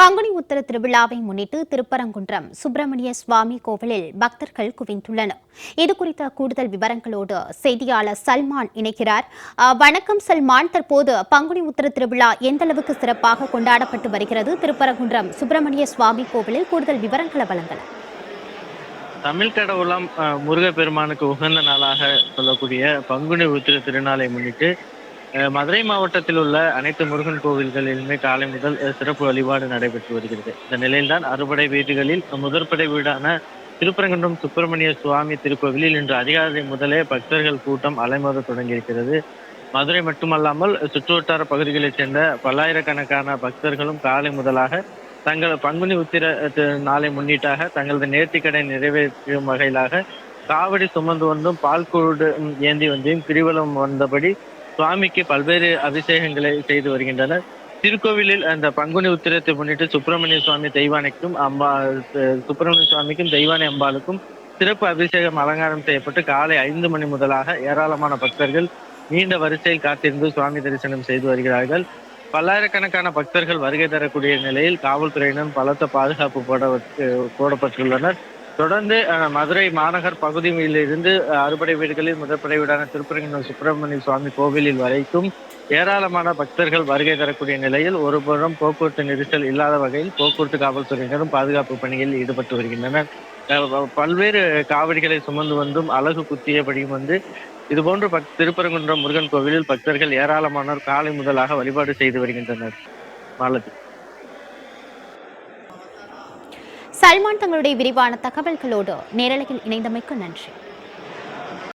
பங்குனி உத்தர திருவிழாவை முன்னிட்டு திருப்பரங்குன்றம் சுப்பிரமணிய சுவாமி கோவிலில் பக்தர்கள் குவிந்துள்ளனர். இது குறித்த கூடுதல் விவரங்களோடு செய்தியாளர் சல்மான் இணைக்கிறார் வணக்கம் சல்மான். தற்போது பங்குனி உத்தர திருவிழா எந்த அளவுக்கு சிறப்பாக கொண்டாடப்பட்டு வருகிறது? திருப்பரங்குன்றம் சுப்பிரமணிய சுவாமி கோவிலில் கூடுதல் விவரங்களை வழங்கலாம். தமிழ் கடவுளாம் முருகப்பெருமானுக்கு உகந்த நாளாக சொல்லக்கூடிய பங்குனி உத்திர திருநாளை முன்னிட்டு மதுரை மாவட்டத்தில் உள்ள அனைத்து முருகன் கோவில்களிலுமே காலை முதல் சிறப்பு வழிபாடு நடைபெற்று வருகிறது. இந்த நிலையில்தான் அறுபடை வீடுகளில் முதற்படை வீடான திருப்பரங்குன்றம் சுப்பிரமணிய சுவாமி திருக்கோவிலில் இன்று அதிகாலை முதலே பக்தர்கள் கூட்டம் அலைமோத தொடங்கியிருக்கிறது. மதுரை மட்டுமல்லாமல் சுற்றுவட்டார பகுதிகளைச் சேர்ந்த பல்லாயிரக்கணக்கான பக்தர்களும் காலை முதலாக தங்கள் பங்குனி உத்திர நாளை முன்னிட்டாக தங்களது நேர்த்திக்கடை நிறைவேற்றும் வகையிலாக காவடி சுமந்து வந்தும் பால் கூடு ஏந்தி வந்தும் கிரிவலம் வந்தபடி சுவாமிக்கு பல்வேறு அபிஷேகங்களை செய்து வருகின்றனர். திருக்கோவிலில் அந்த பங்குனி உத்திரத்தை முன்னிட்டு சுப்பிரமணிய சுவாமி தெய்வானைக்கும் அம்பா சுப்பிரமணிய சுவாமிக்கும் தெய்வானை அம்பாளுக்கும் சிறப்பு அபிஷேகம் அலங்காரம் செய்யப்பட்டு காலை ஐந்து மணி முதலாக ஏராளமான பக்தர்கள் நீண்ட வரிசையில் காத்திருந்து சுவாமி தரிசனம் செய்து வருகிறார்கள். பல்லாயிரக்கணக்கான பக்தர்கள் வருகை தரக்கூடிய நிலையில் காவல்துறையினர் பலத்த பாதுகாப்பு போட போடப்பட்டுள்ளனர். தொடர்ந்து மதுரை மாநகர் பகுதியிலிருந்து அறுபடை வீடுகளில் முதற்படை வீடான திருப்பரங்குன்றம் சுப்பிரமணிய சுவாமி கோவிலில் வரைக்கும் ஏராளமான பக்தர்கள் வருகை தரக்கூடிய நிலையில் ஒருபுறம் போக்குவரத்து நெரிசல் இல்லாத வகையில் போக்குவரத்து காவல்துறையினரும் பாதுகாப்பு பணியில் ஈடுபட்டு வருகின்றனர். பல்வேறு காவடிகளை சுமந்து வந்தும் அழகு குத்தியபடியும் வந்து இதுபோன்று பக் திருப்பரங்குன்றம் முருகன் கோவிலில் பக்தர்கள் ஏராளமானோர் காலை முதலாக வழிபாடு செய்து வருகின்றனர். மாலதி. சல்மான் தங்களுடைய விரிவான தகவல்களோடு நேரலையில் இணைந்தமைக்கு நன்றி.